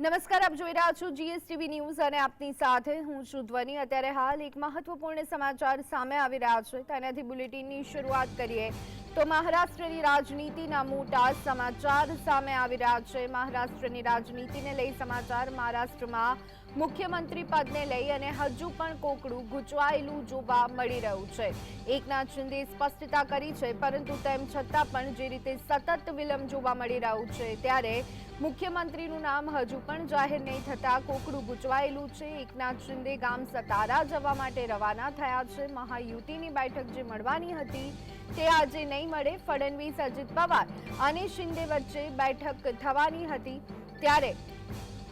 નમસ્કાર, આપ જોઈ રહ્યા છો જીએસટીવી ન્યૂઝ અને આપની સાથે હું છું ધ્વની. અત્યારે હાલ એક મહત્વપૂર્ણ સમાચાર સામે આવી રહ્યા છે. તેનાથી બુલેટિનની શરૂઆત કરીએ. તો મહારાષ્ટ્રની રાજનીતિના મોટા સમાચાર સામે આવી રહ્યા છે. મહારાષ્ટ્રની રાજનીતિને લઈ સમાચાર મહારાષ્ટ્રમાં મુખ્યમંત્રી પદને લઈ અને હજુ પણ કોકડું ગૂંચવાયેલું જોવા મળી રહ્યું છે. એકનાથ શિંદે સ્પષ્ટતા કરી છે, પરંતુ તેમ છતાં પણ જે રીતે સતત વિલંબ જોવા મળી રહ્યું છે, ત્યારે મુખ્યમંત્રીનું નામ હજુ પણ જાહેર નહીં થતા કોકડું ગૂંચવાયેલું છે. એકનાથ શિંદે ગામ સતારા જવા માટે રવાના થયા છે. મહાયુતિની બેઠક જે મળવાની હતી, તે આજે નહીં મળે. ફડણવીસ અજીત પવાર અને શિંદે વચ્ચે બેઠક થવાની હતી, ત્યારે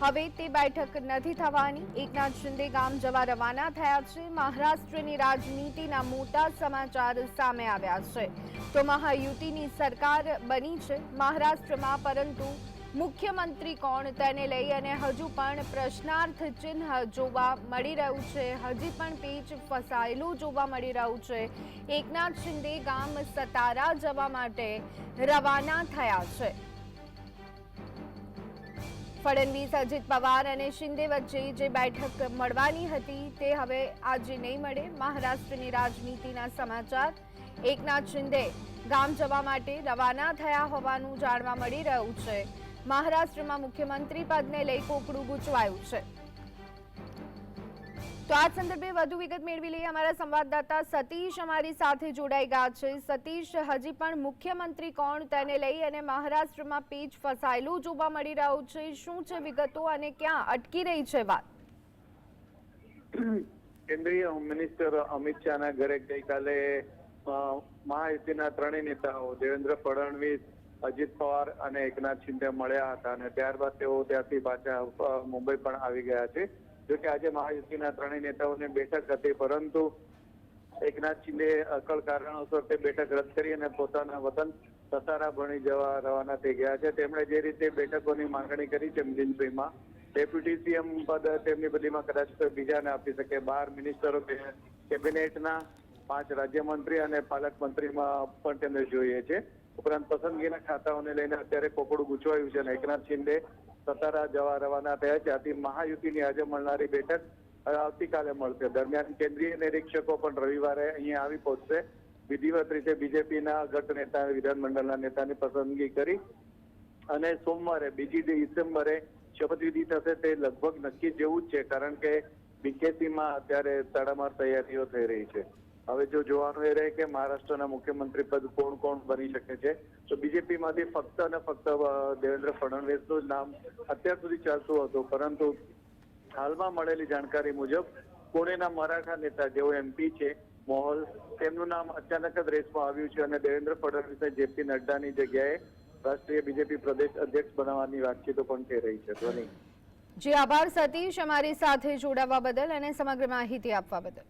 હવે તે બેઠક નથી થવાની. એકનાથ શિંદે ગામ જવા રવાના થયા છે. મહારાષ્ટ્રની રાજનીતિના મોટા સમાચાર સામે આવ્યા છે. તો મહાયુતિની સરકાર બની છે મહારાષ્ટ્રમાં, પરંતુ મુખ્યમંત્રી કોણ તેને લઈ અને હજુ પણ પ્રશ્નાર્થ ચિહ્ન જોવા મળી રહ્યું છે. હજી પણ પેચ ફસાયેલું જોવા મળી રહ્યું છે. એકનાથ શિંદે ગામ સતારા જવા માટે રવાના થયા છે. ફડણવીસ, અજીત પવાર અને શિંદે વચ્ચે જે બેઠક મળવાની હતી તે હવે આજે નહીં મળે. મહારાષ્ટ્રની રાજનીતિના સમાચાર. એકનાથ શિંદે ગામ જવા માટે રવાના થયા હોવાનું જાણવા મળી રહ્યું છે. મહારાષ્ટ્રમાં મુખ્યમંત્રી પદને લઈ કોકડું ગૂંચવાયું છે. તો આ સંદર્ભે વધુ વિગત મેળવી લઈએ. અમારા સંવાદદાતા સતીશ અમારી સાથે જોડાઈ ગયા છે. સતીશ, હજી પણ મુખ્યમંત્રી કોણ તેને લઈ અને મહારાષ્ટ્રમાં પેચ ફસાયેલું જોવા મળી રહ્યું છે? શું છે વિગતો અને ક્યાં અટકી રહી છે વાત? કેન્દ્રીય મિનિસ્ટર અમિત શાહના ઘરે ગઈકાલે મહાયુતિના ત્રણેય નેતાઓ, દેવેન્દ્ર ફડણવીસ, અજીત પવાર અને એકનાથ શિંદે મળ્યા હતા અને ત્યારબાદ તેઓ ત્યાંથી પાછા મુંબઈ પણ આવી ગયા છે. જો કે આજે મહાયુતિના ત્રણેય નેતાઓની બેઠક હતી, પરંતુ એકનાથ શિંદે અકળ કારણોસર તે બેઠક રદ કરી અને પોતાના વતન સતારા ભણી જવા રવાના થઈ ગયા છે. તેમણે જે રીતે બેઠકોની માંગણી કરી છે મિલિંદભાઈમાં ડેપ્યુટી સીએમ પદ તેમની બદલીમાં કદાચ બીજાને આપી શકે. બાર મિનિસ્ટરો કેબિનેટના પાંચ રાજ્યમંત્રી અને પાલક મંત્રીમાં પણ તેમને જોઈએ છે. ઉપરાંત પસંદગીના ખાતાઓને લઈને અત્યારે કોકડું ગૂંચવાયું છે અને એકનાથ શિંદે સતારા જવા રવાના થયા છે. આથી મહાયુતિની આજે મળનારી બેઠક આવતીકાલે મળશે. દરમિયાન કેન્દ્રીય નિરીક્ષકો પણ રવિવારે અહીંયા આવી પહોંચશે. વિધિવત રીતે બીજેપીના ગટ નેતા વિધાનમંડળના નેતાની પસંદગી કરી અને સોમવારે, બીજી ડિસેમ્બરે શપથવિધિ થશે તે લગભગ નક્કી જેવું જ છે, કારણ કે બીકેસીમાં અત્યારે તડામાર તૈયારીઓ થઈ રહી છે. હવે જો જોવાનું એ રહે કે મહારાષ્ટ્રના મુખ્યમંત્રી પદ કોણ કોણ બની શકે છે? તો બીજેપીમાંથી ફક્ત અને ફક્ત દેવેન્દ્ર ફડણવીસનું જ નામ અત્યાર સુધી ચાલતું હતું. પરંતુ હાલમાં મળેલી જાણકારી મુજબ પુણેના મરાઠા નેતા, જેઓ એમપી છે, મોહલ, તેમનું નામ અચાનક જ રેસમાં આવ્યું છે અને દેવેન્દ્ર ફડણવીસને જેપી નડ્ડાની જગ્યાએ રાષ્ટ્રીય બીજેપી પ્રદેશ અધ્યક્ષ બનાવવાની વાતચીતો પણ થઈ રહી છે. ધ્વની. જે, આભાર, સતીશ. અમારી સાથે જોડાવા બદલ અને સમગ્ર માહિતી આપવા બદલ.